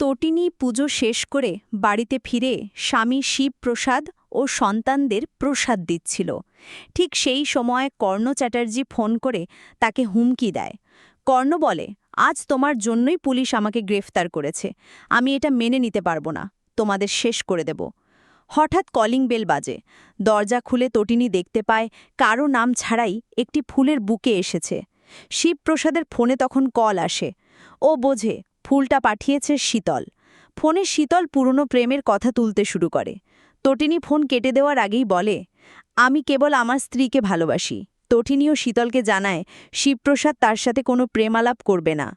তটিনী পুজো শেষ করে বাড়িতে ফিরে স্বামী শিবপ্রসাদ ও সন্তানদের প্রসাদ দিচ্ছিল। ঠিক সেই সময় কর্ণ চ্যাটার্জি ফোন করে তাকে হুমকি দেয়। কর্ণ বলে, আজ তোমার জন্যই পুলিশ আমাকে গ্রেফতার করেছে। আমি এটা মেনে নিতে পারব না। তোমাদের শেষ করে দেব। হঠাৎ কলিং বেল বাজে। দরজা খুলে তটিনী দেখতে পায় কারও নাম ছাড়াই একটি ফুলের বুকে এসেছে। শিবপ্রসাদের ফোনে তখন কল আসে। ও বোঝে ফুলটা পাঠিয়েছে শীতল। ফোনে শীতল পুরনো প্রেমের কথা তুলতে শুরু করে। তটিনী ফোন কেটে দেওয়ার আগেই বলে, আমি কেবল আমার স্ত্রীকে ভালোবাসি। তটিনীও শীতলকে জানায়, শিবপ্রসাদ তার সাথে কোনো প্রেমালাপ করবে না।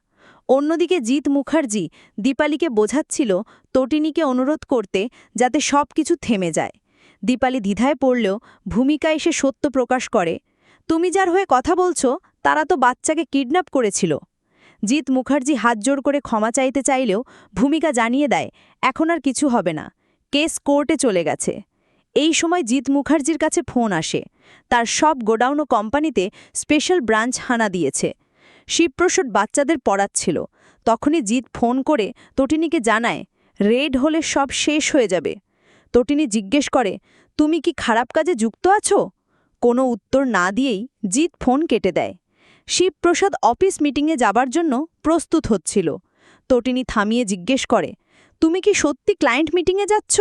অন্যদিকে জিৎ মুখার্জি দীপালিকে বোঝাচ্ছিল তটিনীকে অনুরোধ করতে যাতে সব কিছু থেমে যায়। দীপালি দ্বিধায় পড়লেও ভূমিকা এসে সত্য প্রকাশ করে, তুমি যার হয়ে কথা বলছো, তারা তো বাচ্চাকে কিডন্যাপ করেছিল। জিৎ মুখার্জি হাত জোর করে ক্ষমা চাইতে চাইলেও ভূমিকা জানিয়ে দেয়, এখন আর কিছু হবে না। কেস কোর্টে চলে গেছে। এই সময় জিৎ মুখার্জির কাছে ফোন আসে। তার সব গোডাউন ও কোম্পানিতে স্পেশাল ব্রাঞ্চ হানা দিয়েছে। শিবপ্রসাদ বাচ্চাদের পড়াচ্ছিল। তখনই জিৎ ফোন করে তটিনীকে জানায়, রেড হলে সব শেষ হয়ে যাবে। তটিনী জিজ্ঞেস করে, তুমি কি খারাপ কাজে যুক্ত আছো? কোনো উত্তর না দিয়েই জিৎ ফোন কেটে দেয়। শিবপ্রসাদ অফিস মিটিংয়ে যাবার জন্য প্রস্তুত হচ্ছিল। তটিনী থামিয়ে জিজ্ঞেস করে, তুমি কি সত্যি ক্লায়েন্ট মিটিংয়ে যাচ্ছ?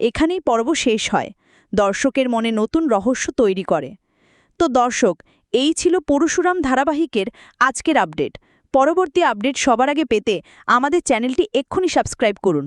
এখানেই পর্ব শেষ হয়। দর্শকের মনে নতুন রহস্য তৈরি করে। তো দর্শক, এই ছিল পরশুরাম ধারাবাহিকের আজকের আপডেট। পরবর্তী আপডেট সবার আগে পেতে আমাদের চ্যানেলটি এক্ষুনি সাবস্ক্রাইব করুন।